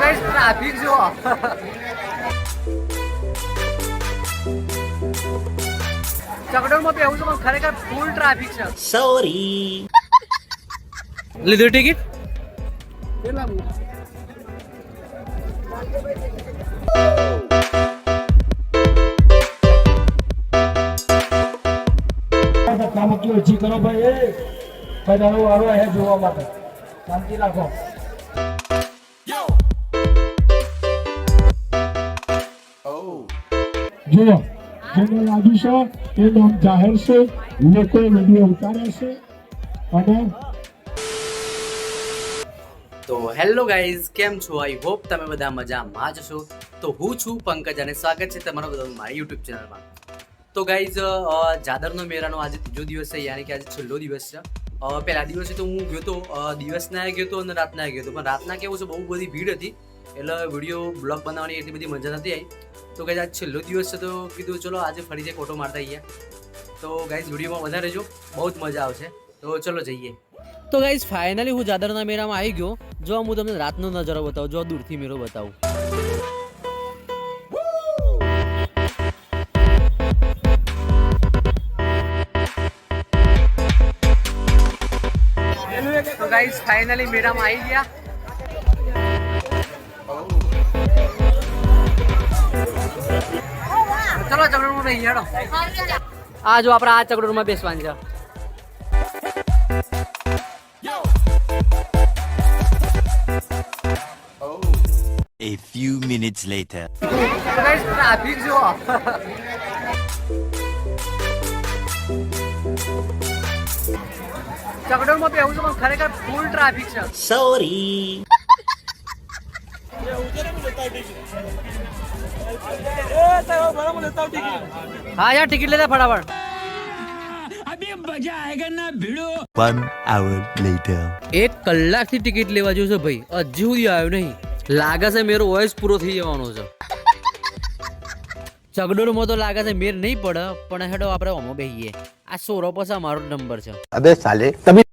Guys traffic જુઓ ચકડોળમાં બેહું છું પણ ખરેખર ફૂલ ટ્રાફિક છે. સોરી લીધું ટિકિટ? કામ કે ઓછી કરો ભાઈ એ બધાનો વારો હે જોવા માટે. શાંતિ રાખો. જુઓ જેને લાગ્યું છે એ નામ જાહેર છે, લોકો વીડિયો ઉતારે છે અને તો હેલો ગાઈઝ, કેમ છો? આઈ હોપ તમે બધા મજામાં જ છો. તો હું છું પંકજ અને સ્વાગત છે તમારું બધા મારી યુટ્યુબ ચેનલમાં તો ગાઈઝ જાદરનો મેરાનો આજે ત્રીજો દિવસ છે, યાની કે આજે છેલ્લો દિવસ છે. પહેલા દિવસે તો હું ગયો તો દિવસના ગયો તો અને રાતના ગયો તો. પણ રાતના કેવું છે, બહુ બધી ભીડ હતી. એટલે વીડિયો બ્લોગ બનાવવાની એટલી બધી મજા નથી આવી. તો કહે આજ છેલ્લો દિવસ છે તો કીધું ચલો આજે ફરીથી ફોટો મારતા અહીંયા તો ગાઈઝ વિડીયોમાં વધારે રહેજો. બહુ જ મજા આવશે. તો ચલો જઈએ. તો ગાઈઝ ફાઇનલી હું જાદરના મેળામાં આવી ગયો. જો હું તમને રાતનો નજારો બતાવું જો દૂરથી મેળો બતાવું. તો ગાઈઝ ફાઇનલી મેળામાં આવી ગયા. ચલો ચકડોળ બેસી હેડો. આ જો આપણે આ ચકડોળમાં બેસવાનું છે. A few minutes later. Guys traffic જો ચકડોળમાં બેહું છું પણ ખરેખર ફૂલ ટ્રાફિક છે. Sorry. હા યાર ટિકિટ લેતા ફટાફટ One hour later. એક કલાકથી ટિકિટ લેવા જવું છે ભાઈ હજી સુધી આવ્યો નહીં લાગે છે મેરો વોઇસ પૂરો થઈ જવાનો છે ચગડોળમાં તો લાગે છે મેર નહીં પડે પણ હેડો આપણે ઓમો બેહીએ આ સોરો પછી મારો નંબર છે अबे साले तभी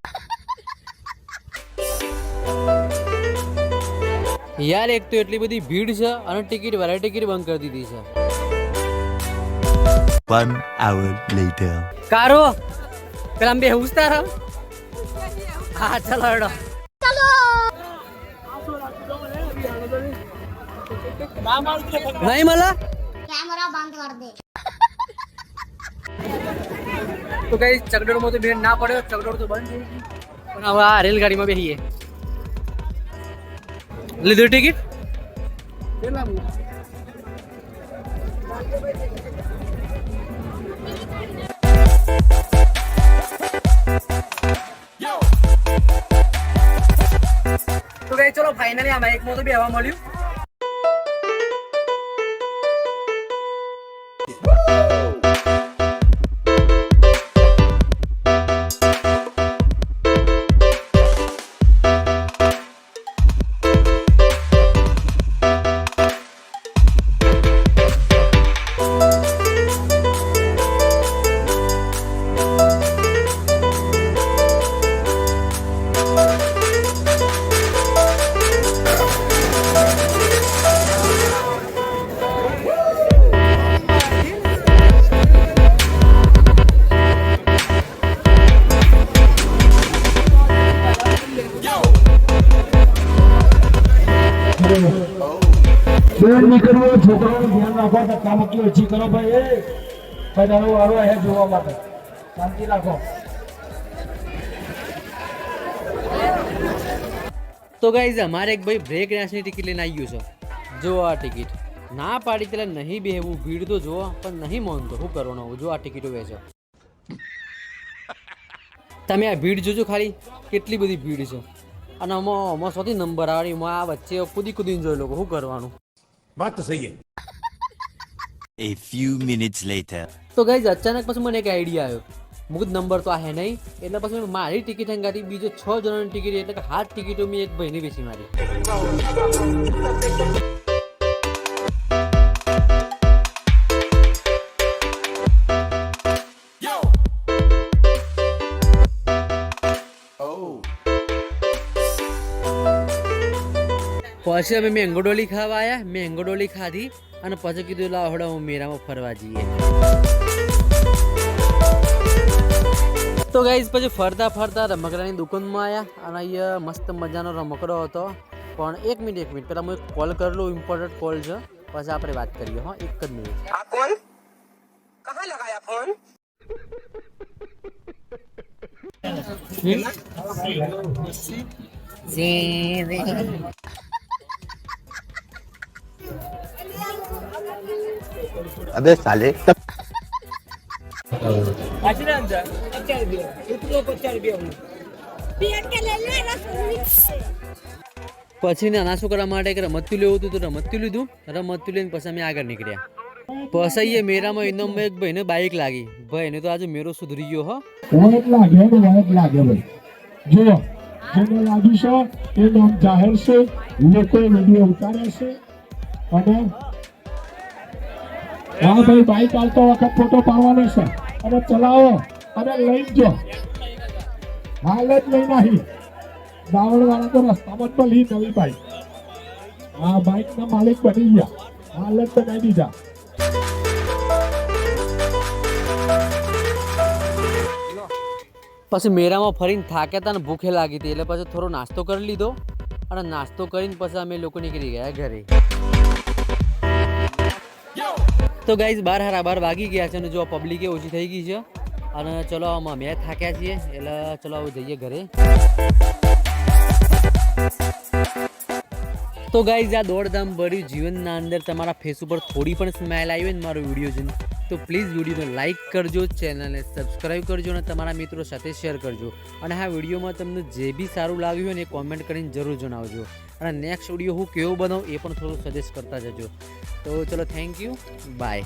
યાર એક તો એટલી બધી ભીડ છે અને ટિકિટ વાળા ટિકિટ બંધ કરી દીધી છે. વન આવર લેટર કારો પેલા બે ઉસ્તાર હા ચલો એડો નહીં મળે? કેમેરા બંધ કર દે. તો કઈ ચકડોળમાં તો બેન ના પડ્યો ચકડોળ તો બંધ થઈ ગઈ. પણ હવે આ રેલગાડીમાં બેસીએ લીધું ટિકિટ? તો કઈ ચલો ફાઇનલી આમાં એક મોટું બેવા મળ્યું. તો ગાઈઝ અમારે એક ભાઈ બ્રેક ડાન્સની ટિકિટ લઈને આવી ગયું છે. જો આ ટિકિટ ના પાડી પેલા નહીં બેહવું, ભીડ તો જોવો પણ નહીં માનતો શું કરવાનો? જો આ ટિકિટો વેચો. તમે આ ભીડ જોજો ખાલી, કેટલી બધી ભીડ છે. અને આમાં આમાં સૌથી નંબર આવે એમાં આ વચ્ચે કૂદી કૂદીને જોઈ લોકો શું કરવાનું. વાત તો સહી A few minutes later. તો ગાઈઝ અચાનક પછી મને એક આઈડિયા આવ્યો. મુકુદ નંબર તો આ હે નહીં. એટલે પછી મેં મારી ટિકિટ હંગાતી બીજો છ જણાની ટિકિટ એટલે કે હાથ ટિકિટો મેં એક ભાઈની વેચી મારી. પછી અમે મેંગો ડોલી ખાવા આવ્યા મેંગો ડોલી ખાધી અને પછી કીધું લાવ હડો હું મેરામાં ફરવા જઈએ. તો ગાઈઝ પછી ફરતા ફરતા રમકડાની દુકાનમાં આવ્યા અને અહીંયા મસ્ત મજાનો રમકડો હતો. પણ એક મિનિટ એક મિનિટ. પહેલાં હું એક કોલ કરેલું ઇમ્પોર્ટન્ટ કોલ છે. પછી આપણે વાત કરીએ હા. એક જ મિનિટ. આ કોલ કહા લગાયા ફોન જી અબે સાલે. પછી નાના છોકરા માટે એક રમતું લેવું હતું તો રમતું લીધું. રમતું લઈને પછી અમે આગળ નીકળ્યા. પછી એ મેરામાં એનો એક ભાઈને બાઇક લાગી. ભાઈ ને તો આજે મેરો સુધરી ગયો હો. જેને લાગી છે એ નામ જાહેર છે લોકો વીડિયો ઉતારે છે. અને હા ભાઈ બાઈક ચાલતો વખત ફોટો પાડવાનો છે. અને ચલાવો અને લઈ જો. હાલ જ નહીં નાહી. દાવણ વાળા તો રસ્તામાં જ મળી નવી બાઈક આ બાઈક ના માલિક બની ગયા. હાલ જ બનાવી દીધા. પછી મેરામાં ફરીને થાક્યા હતા ને ભૂખે લાગી હતી એટલે પછી થોડો નાસ્તો કરી લીધો. અને નાસ્તો કરીને પછી અમે લોકો નીકળી ગયા ઘરે. તો ગાઈઝ બાર હારા બાર વાગી ગયા છે અને જો પબ્લિકે ઓછી થઈ ગઈ છે. અને ચલો, આમાં મેં થાક્યા છીએ. એટલે ચલો, હવે જઈએ ઘરે. તો ગાઈઝ આ દોડધામ ભર્યું જીવનના અંદર તમારા ફેસ ઉપર થોડી પણ સ્માઇલ આવી હોય ને મારો વીડિયો જોઈને. તો પ્લીઝ વિડીયોને લાઇક કરજો, ચેનલને સબસ્ક્રાઈબ કરજો અને તમારા મિત્રો સાથે શેર કરજો. અને આ વિડીયોમાં તમને જે બી સારું લાગ્યું હોય ને એ કોમેન્ટ કરીને જરૂર જણાવજો. અને નેક્સ્ટ વીડિયો હું કેવો બનાવું એ પણ થોડું સજેસ્ટ કરતા જજો. તો ચલો થેન્ક યુ બાય